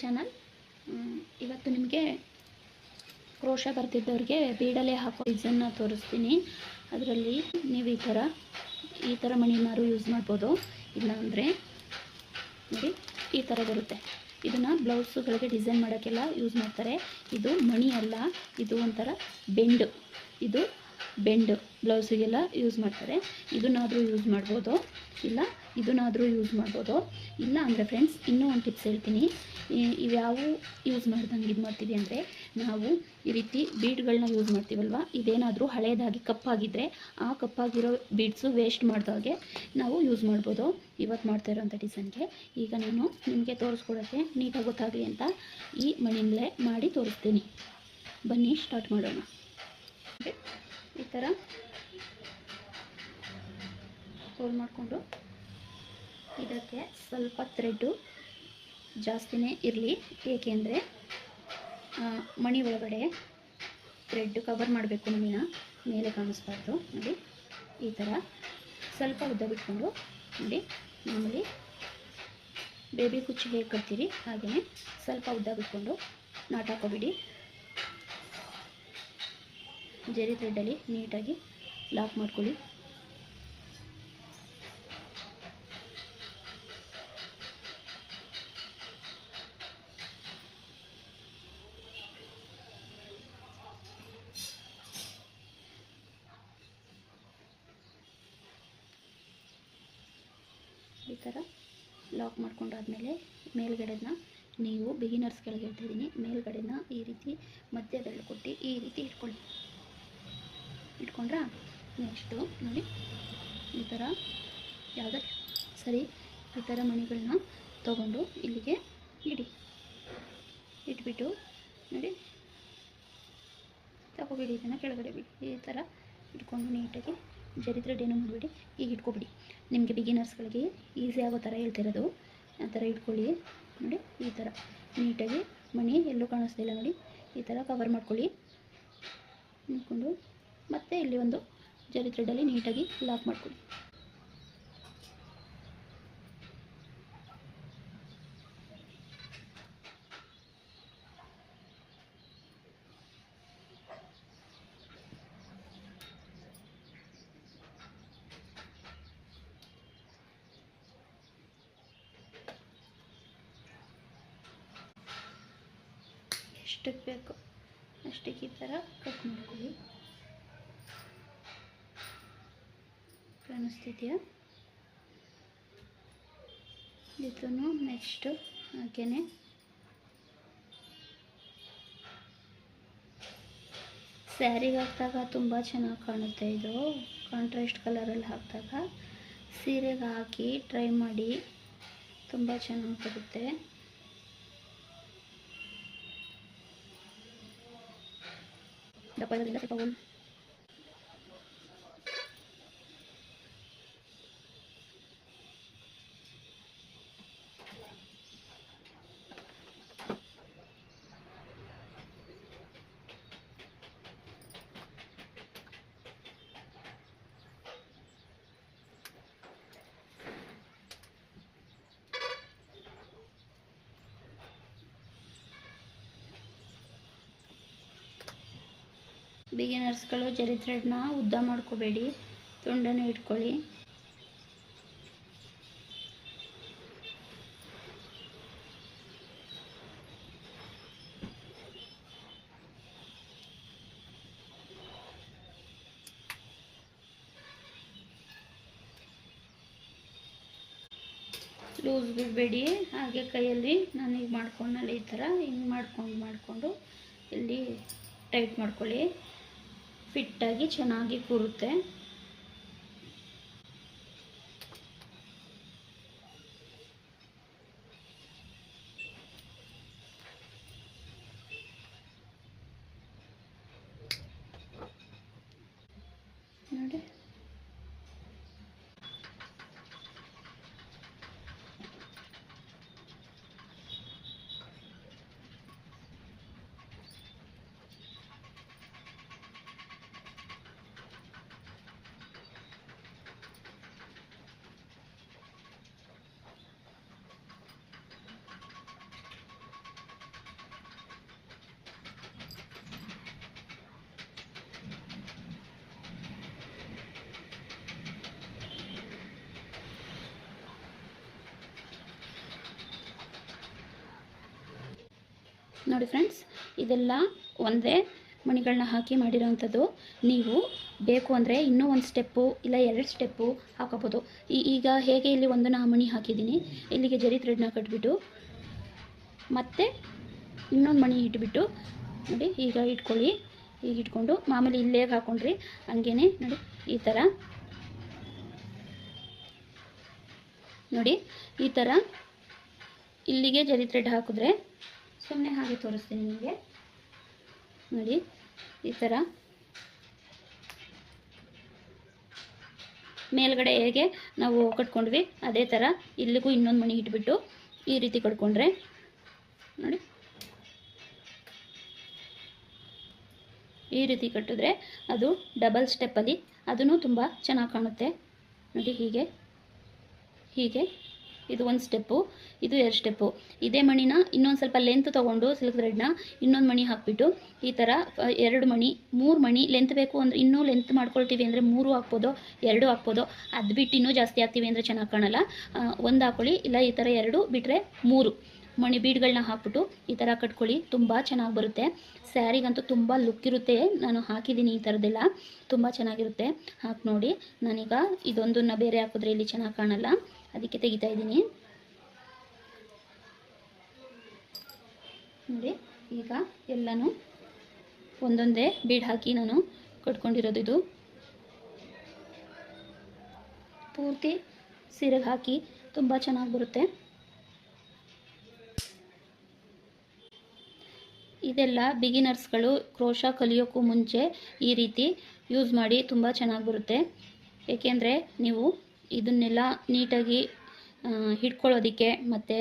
Channel ಇವತ್ತು ನಿಮಗೆ crochet ಬರ್ತಿದ್ದವ್ರಿಗೆ ಬೀಡಲೆ ಹಾಕೋ ಡಿಸೈನ್ನ ತೋರಿಸ್ತೀನಿ. ಅದರಲ್ಲಿ ನೀವು ಈ ಥರ ಈ ಥರ ಮಣಿನಾರು ಯೂಸ್ ಮಾಡ್ಬೋದು. ಇಲ್ಲ ಅಂದರೆ, ನೋಡಿ, ಈ ಥರ ಬರುತ್ತೆ. ಇದನ್ನು ಬ್ಲೌಸುಗಳಿಗೆ ಡಿಸೈನ್ ಮಾಡೋಕ್ಕೆಲ್ಲ ಯೂಸ್ ಮಾಡ್ತಾರೆ. ಇದು ಮಣಿ ಅಲ್ಲ, ಇದು ಒಂಥರ ಬೆಂಡು. ಇದು ಬೆಂಡು ಬ್ಲೌಸಿಗೆಲ್ಲ ಯೂಸ್ ಮಾಡ್ತಾರೆ. ಇದನ್ನಾದರೂ ಯೂಸ್ ಮಾಡ್ಬೋದು. ಇಲ್ಲ, ಇದನ್ನಾದರೂ ಯೂಸ್ ಮಾಡ್ಬೋದು. ಇಲ್ಲ ಅಂದರೆ ಫ್ರೆಂಡ್ಸ್ ಇನ್ನೂ ಒಂದು ಟಿಪ್ಸ್ ಹೇಳ್ತೀನಿ. ಇವ್ಯಾವು ಯೂಸ್ ಮಾಡ್ದಂಗೆ ಇದು ಮಾಡ್ತೀವಿ ಅಂದರೆ ನಾವು ಈ ರೀತಿ ಬೀಡ್ಗಳನ್ನ ಯೂಸ್ ಮಾಡ್ತೀವಲ್ವ? ಇದೇನಾದರೂ ಹಳೇದಾಗಿ ಕಪ್ಪಾಗಿದ್ದರೆ ಆ ಕಪ್ಪಾಗಿರೋ ಬೀಡ್ಸು ವೇಸ್ಟ್ ಮಾಡಿದಾಗೆ ನಾವು ಯೂಸ್ ಮಾಡ್ಬೋದು. ಇವತ್ತು ಮಾಡ್ತಾ ಇರೋಂಥ ಡಿಸೈನ್ಗೆ ಈಗ ನಾನು ನಿಮಗೆ ತೋರಿಸ್ಕೊಡೋಕ್ಕೆ ನೀಟಾಗಿ ಗೊತ್ತಾಗಲಿ ಅಂತ ಈ ಮಣಿಯಿಂದಲೇ ಮಾಡಿ ತೋರಿಸ್ತೀನಿ. ಬನ್ನಿ ಸ್ಟಾರ್ಟ್ ಮಾಡೋಣ. ಈ ಥರ ಫೋಲ್ಡ್ ಮಾಡಿಕೊಂಡು ಇದಕ್ಕೆ ಸ್ವಲ್ಪ ಥ್ರೆಡ್ಡು ಜಾಸ್ತಿನೇ ಇರಲಿ. ಏಕೆಂದರೆ ಮಣಿ ಒಳಗಡೆ ಥ್ರೆಡ್ ಕವರ್ ಮಾಡಬೇಕು ಮಣಿನ ಮೇಲೆ ಕಾಣಿಸ್ಬಾರ್ದು. ನೋಡಿ, ಈ ಥರ ಸ್ವಲ್ಪ ಉದ್ದ ಬಿಟ್ಕೊಂಡು ನೋಡಿ ಮಾಮೂಲಿ ಬೇಬಿ ಕುಚ್ಚಿ ಹೇಗೆ ಕಟ್ತೀರಿ? ಹಾಗೆಯೇ ಸ್ವಲ್ಪ ಉದ್ದ ಬಿಟ್ಕೊಂಡು ನಾಟ್ ಹಾಕೋಬಿಡಿ. ಜರಿ ಥ್ರೆಡ್ಡಲ್ಲಿ ನೀಟಾಗಿ ಲಾಕ್ ಮಾಡ್ಕೊಳ್ಳಿ. ಈ ಥರ ಲಾಕ್ ಮಾಡ್ಕೊಂಡಾದ್ಮೇಲೆ ಮೇಲ್ಗಡೆನ ನೀವು ಬಿಗಿನರ್ಸ್ಗಳಿಗೆ ಹೇಳ್ತಾ ಇದ್ದೀನಿ, ಮೇಲ್ಗಡೆನ ಈ ರೀತಿ ಮಧ್ಯದಲ್ಲಿ ಕೊಟ್ಟು ಈ ರೀತಿ ಇಟ್ಕೊಳ್ಳಿ. ಇಟ್ಕೊಂಡ್ರಾ? ನೆಕ್ಸ್ಟು ನೋಡಿ. ಈ ಥರ ಯಾವುದೇ ಸರಿ ಈ ಥರ ಮಣಿಗಳನ್ನ ತಗೊಂಡು ಇಲ್ಲಿಗೆ ಇಡಿ. ಇಟ್ಬಿಟ್ಟು, ನೋಡಿ. ತಗೋಬಿಡಿ, ಇದನ್ನು ಕೆಳಗಡೆ ಬಿಡಿ. ಈ ಥರ ಇಟ್ಕೊಂಡು ನೀಟಾಗಿ ಜರಿ ಥ್ರೆಡ್ ಏನೂ ಮಾಡಿಬಿಡಿ. ಈಗ ಇಟ್ಕೊಬಿಡಿ. ನಿಮಗೆ ಬಿಗಿನರ್ಸ್ಗಳಿಗೆ ಈಸಿ ಆಗೋ ಥರ ಹೇಳ್ತಿರೋದು. ಆ ಥರ ಇಟ್ಕೊಳ್ಳಿ. ನೋಡಿ, ಈ ಥರ ನೀಟಾಗಿ ಮಣಿ ಎಲ್ಲೂ ಕಾಣಿಸ್ತಿಲ್ಲ ನೋಡಿ. ಈ ಥರ ಕವರ್ ಮಾಡ್ಕೊಳ್ಳಿ. ಇಟ್ಕೊಂಡು ಮತ್ತೆ ಇಲ್ಲಿ ಒಂದು ಜರಿ ಥ್ರೆಡಲ್ಲಿ ನೀಟಾಗಿ ಲಾಕ್ ಮಾಡ್ಕೊಳ್ಳಿ. ಎಷ್ಟಕ್ಕೆ ಬೇಕು? ಅಷ್ಟಕ್ಕೆ ಈ ಥರ ಕಟ್ ಮಾಡ್ಕೊಳ್ಳಿ. ಕಾಣಿಸ್ತಿದೆಯಾ ಇದನ್ನು ನೆಕ್ಸ್ಟು ಹಾಗೇನೆ. ಸ್ಯಾರಿಗೆ ಹಾಕಿದಾಗ ತುಂಬ ಚೆನ್ನಾಗಿ ಕಾಣುತ್ತೆ ಇದು ಕಾಂಟ್ರಾಸ್ಟ್ ಕಲರಲ್ಲಿ ಹಾಕಿದಾಗ. ಸೀರೆಗೆ ಹಾಕಿ ಟ್ರೈ ಮಾಡಿ, ತುಂಬ ಚೆನ್ನಾಗಿ ಬರುತ್ತೆ. ಇರೋದ್ರಿಂದ ಸ್ವಲ್ಪ ಬಿಗಿನರ್ಸ್ಗಳು ಜರಿ ಥ್ರೆಡ್ನ ಉದ್ದ ಮಾಡ್ಕೋಬೇಡಿ, ತುಂಡನ್ನು ಇಟ್ಕೊಳ್ಳಿ. ಲೂಸ್ ಬಿಡಬೇಡಿ, ಹಾಗೆ ಕೈಯಲ್ಲಿ ನಾನು ಈಗ ಮಾಡ್ಕೊಂಡಲ್ಲಿ ಈ ಥರ ಹಿಂಗೆ ಮಾಡ್ಕೊಂಡು ಮಾಡಿಕೊಂಡು ಇಲ್ಲಿ ಟೈಟ್ ಮಾಡ್ಕೊಳ್ಳಿ. ಫಿಟ್ಟಾಗಿ ಚೆನ್ನಾಗಿ ಕೂರುತ್ತೆ ನೋಡಿ ನೋಡಿ ಫ್ರೆಂಡ್ಸ್ ಇದೆಲ್ಲ ಒಂದೇ ಮಣಿಗಳನ್ನ ಹಾಕಿ ಮಾಡಿರೋವಂಥದ್ದು ನೀವು ಬೇಕು ಅಂದರೆ ಇನ್ನೂ ಒಂದು ಸ್ಟೆಪ್ಪು ಇಲ್ಲ ಎರಡು ಸ್ಟೆಪ್ಪು ಹಾಕೋಬೋದು ಈಗ ಹೇಗೆ ಇಲ್ಲಿ ಒಂದು ನಾ ಮಣಿ ಹಾಕಿದ್ದೀನಿ, ಇಲ್ಲಿಗೆ ಜರಿ ಥ್ರೆಡ್ನ ಕಟ್ಬಿಟ್ಟು, ಮತ್ತೆ ಇನ್ನೊಂದು ಮಣಿ ಇಟ್ಬಿಟ್ಟು, ನೋಡಿ, ಈಗ ಇಟ್ಕೊಳ್ಳಿ. ಈಗ ಇಟ್ಕೊಂಡು ಮಾಮೂಲಿ ಇಲ್ಲೇ ಹಾಕ್ಕೊಂಡ್ರಿ ಹಂಗೇ ನೋಡಿ, ಈ ಥರ ನೋಡಿ, ಈ ಥರ ಇಲ್ಲಿಗೆ ಜರಿ ಥ್ರೆಡ್ ಹಾಕಿದ್ರೆ ಸುಮ್ಮನೆ ಹಾಗೆ ತೋರಿಸ್ತೀನಿ ನಿಮಗೆ. ನೋಡಿ, ಈ ಥರ ಮೇಲ್ಗಡೆ ಹೇಗೆ ನಾವು ಕಟ್ಕೊಂಡ್ವಿ, ಅದೇ ಥರ ಇಲ್ಲಿಗೂ ಇನ್ನೊಂದು ಮಣಿ ಇಟ್ಬಿಟ್ಟು ಈ ರೀತಿ ಕಟ್ಕೊಂಡ್ರೆ. ನೋಡಿ. ಈ ರೀತಿ ಕಟ್ಟಿದ್ರೆ ಅದು ಡಬಲ್ ಸ್ಟೆಪ್ಪಲ್ಲಿ ಅದೂ ತುಂಬ ಚೆನ್ನಾಗಿ ಕಾಣುತ್ತೆ. ನೋಡಿ, ಹೀಗೆ. ಹೀಗೆ. ಇದು ಒಂದು ಸ್ಟೆಪ್ಪು ಇದು ಎರಡು ಸ್ಟೆಪ್ಪು ಇದೇ ಮಣಿನ ಇನ್ನೊಂದು ಸ್ವಲ್ಪ ಲೆಂತ್ ತೊಗೊಂಡು ಸಿಲ್ಕ್ ಥ್ರೆಡ್ನ ಇನ್ನೊಂದು ಮಣಿ ಹಾಕ್ಬಿಟ್ಟು ಈ ಥರ ಎರಡು ಮಣಿ, ಮೂರು ಮಣಿ ಲೆಂತ್ ಬೇಕು ಅಂದರೆ ಇನ್ನೂ ಲೆಂತ್ ಮಾಡ್ಕೊಳ್ತೀವಿ ಅಂದರೆ ಮೂರು ಹಾಕ್ಬೋದು, ಎರಡು ಹಾಕ್ಬೋದು. ಅದು ಬಿಟ್ಟು ಇನ್ನೂ ಜಾಸ್ತಿ ಹಾಕ್ತೀವಿ ಅಂದರೆ ಚೆನ್ನಾಗಿ ಕಾಣಲ್ಲ. ಒಂದು ಹಾಕೊಳ್ಳಿ, ಇಲ್ಲ ಈ ಥರ ಎರಡು ಬಿಟ್ಟರೆ ಮೂರು. ಮಣಿ ಬೀಡ್ಗಳನ್ನ ಹಾಕ್ಬಿಟ್ಟು ಈ ಥರ ಕಟ್ಕೊಳ್ಳಿ. ತುಂಬ ಚೆನ್ನಾಗಿ ಬರುತ್ತೆ. ಸ್ಯಾರಿಗಂತೂ ತುಂಬ ಲುಕ್ ಇರುತ್ತೆ. ನಾನು ಹಾಕಿದ್ದೀನಿ ಈ ಥರದ್ದೆಲ್ಲ ತುಂಬ ಚೆನ್ನಾಗಿರುತ್ತೆ. ಹಾಕಿ ನೋಡಿ. ನಾನೀಗ ಇದೊಂದನ್ನ ಬೇರೆ ಹಾಕಿದ್ರೆ ಇಲ್ಲಿ ಚೆನ್ನಾಗಿ ಕಾಣಲ್ಲ. ಅದಕ್ಕೆ ತೆಗಿತಾ ಇದ್ದೀನಿ. ನೋಡಿ, ಈಗ ಎಲ್ಲನೂ ಒಂದೊಂದೇ ಬೀಡ್ ಹಾಕಿ ನಾನು ಕಟ್ಕೊಂಡಿರೋದು ಇದು. ಪೂರ್ತಿ ಸೀರೆಗೆ ಹಾಕಿ ತುಂಬ ಚೆನ್ನಾಗಿ ಬರುತ್ತೆ. ಇದೆಲ್ಲ ಬಿಗಿನರ್ಸ್ಗಳು ಕ್ರೋಶ ಕಲಿಯೋಕ್ಕೂ ಮುಂಚೆ ಈ ರೀತಿ ಯೂಸ್ ಮಾಡಿ ತುಂಬ ಚೆನ್ನಾಗಿ ಬರುತ್ತೆ. ಏಕೆಂದರೆ ನೀವು ಇದನ್ನೆಲ್ಲ ನೀಟಾಗಿ ಹಿಡ್ಕೊಳ್ಳೋದಕ್ಕೆ ಮತ್ತು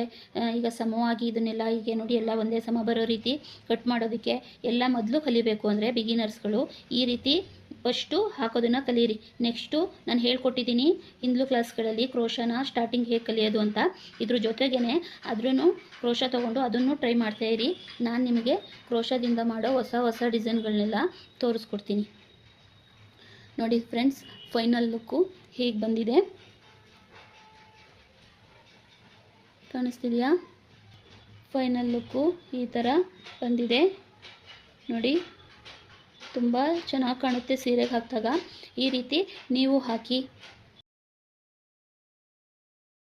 ಈಗ ಸಮವಾಗಿ ಇದನ್ನೆಲ್ಲ ಹೀಗೆ ನೋಡಿ ಎಲ್ಲ ಒಂದೇ ಸಮ ಬರೋ ರೀತಿ ಕಟ್ ಮಾಡೋದಕ್ಕೆ ಎಲ್ಲ ಮೊದಲು ಕಲಿಬೇಕು ಅಂದರೆ ಬಿಗಿನರ್ಸ್ಗಳು ಈ ರೀತಿ ಫಸ್ಟು ಹಾಕೋದನ್ನು ಕಲಿಯಿರಿ. ನೆಕ್ಸ್ಟು ನಾನು ಹೇಳ್ಕೊಟ್ಟಿದ್ದೀನಿ ಹಿಂದ್ಲು ಕ್ಲಾಸ್ಗಳಲ್ಲಿ ಕ್ರೋಶನ ಸ್ಟಾರ್ಟಿಂಗ್ ಹೇಗೆ ಕಲಿಯೋದು ಅಂತ. ಇದ್ರ ಜೊತೆಗೇ ಅದ್ರೂ ಕ್ರೋಶ ತೊಗೊಂಡು ಅದನ್ನು ಟ್ರೈ ಮಾಡ್ತಾ ಇರಿ. ನಾನು ನಿಮಗೆ ಕ್ರೋಶದಿಂದ ಮಾಡೋ ಹೊಸ ಹೊಸ ಡಿಸೈನ್ಗಳನ್ನೆಲ್ಲ ತೋರಿಸ್ಕೊಡ್ತೀನಿ. ನೋಡಿ ಫ್ರೆಂಡ್ಸ್ ಫೈನಲ್ ಲುಕ್ಕು ಹೀಗೆ ಬಂದಿದೆ? ಕಾಣಿಸ್ತಿದೆಯಾ? ಫೈನಲ್ ಲುಕ್ಕು ಈ ಥರ ಬಂದಿದೆ. ನೋಡಿ. ತುಂಬ ಚೆನ್ನಾಗಿ ಕಾಣುತ್ತೆ ಸೀರೆಗೆ ಹಾಕಿದಾಗ. ಈ ರೀತಿ ನೀವು ಹಾಕಿ